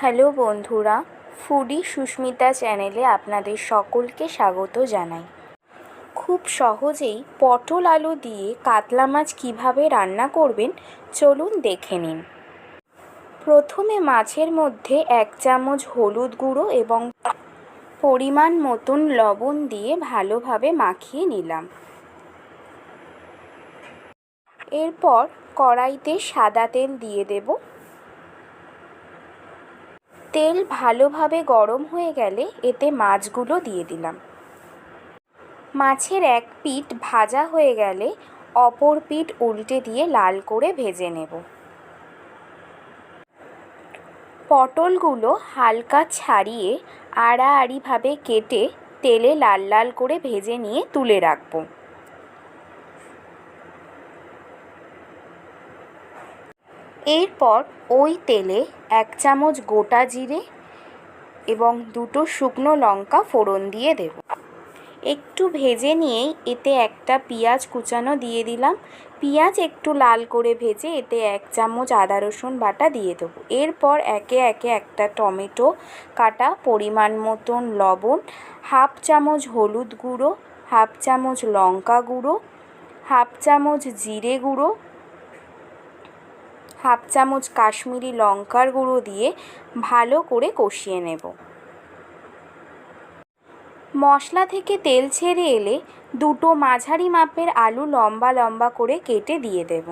Hello বন্ধুরা, foodie Susmita চ্যানেলে আপনাদের সকলকে স্বাগত জানাই। খুব সহজেই পটল আলু দিয়ে কাতলা মাছ কীভাবে রান্না করবেন চলুন দেখে নিন। প্রথমে মাছের মধ্যে এক চামচ হলুদ গুঁড়ো এবং পরিমাণ মতন লবণ দিয়ে ভালোভাবে মাখিয়ে নিলাম। এরপর কড়াইতে সাদা তেল দিয়ে দেবো। তেল ভালোভাবে গরম হয়ে গেলে এতে মাছগুলো দিয়ে দিলাম। মাছের এক পিঠ ভাজা হয়ে গেলে অপর পিঠ উল্টে দিয়ে লাল করে ভেজে নেব। পটলগুলো হালকা ছাড়িয়ে আড়াআড়িভাবে কেটে তেলে লাল লাল করে ভেজে নিয়ে তুলে রাখব। এরপর ওই তেলে এক চামচ গোটা জিরে এবং দুটো শুকনো লঙ্কা ফোড়ন দিয়ে দেব। একটু ভেজে নিয়েই এতে একটা পেঁয়াজ কুচানো দিয়ে দিলাম। পেঁয়াজ একটু লাল করে ভেজে এতে এক চামচ আদা রসুন বাটা দিয়ে দেবো। এরপর একে একে একটা টমেটো কাটা পরিমাণ মতন লবণ, হাফ চামচ হলুদ গুঁড়ো, হাফ চামচ লঙ্কা গুঁড়ো, হাফ চামচ জিরে গুঁড়ো হাফ চামচ কাশ্মীরি লঙ্কার গুঁড়ো দিয়ে ভালো করে কষিয়ে নেব। মশলা থেকে তেল ছেড়ে এলে দুটো মাঝারি মাপের আলু লম্বা লম্বা করে কেটে দিয়ে দেব।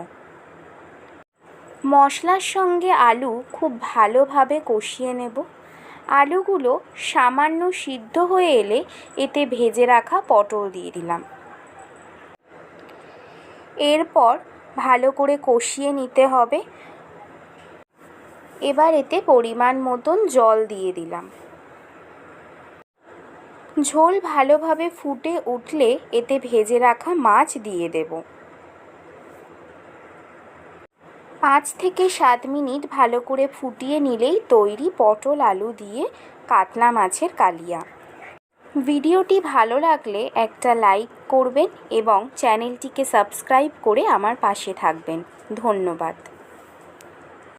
মশলার সঙ্গে আলু খুব ভালোভাবে কষিয়ে নেব। আলুগুলো সামান্য সিদ্ধ হয়ে এলে এতে ভেজে রাখা পটল দিয়ে দিলাম। এরপর ভালো করে কষিয়ে নিতে হবে। এবার এতে পরিমাণ মতন জল দিয়ে দিলাম। ঝোল ভালোভাবে ফুটে উঠলে এতে ভেজে রাখা মাছ দিয়ে দেব। পাঁচ থেকে সাত মিনিট ভালো করে ফুটিয়ে নিলেই তৈরি পটল আলু দিয়ে কাতলা মাছের কালিয়া। ভিডিওটি ভালো লাগলে একটা লাইক করবেন এবং চ্যানেলটিকে সাবস্ক্রাইব করে আমার পাশে থাকবেন। ধন্যবাদ।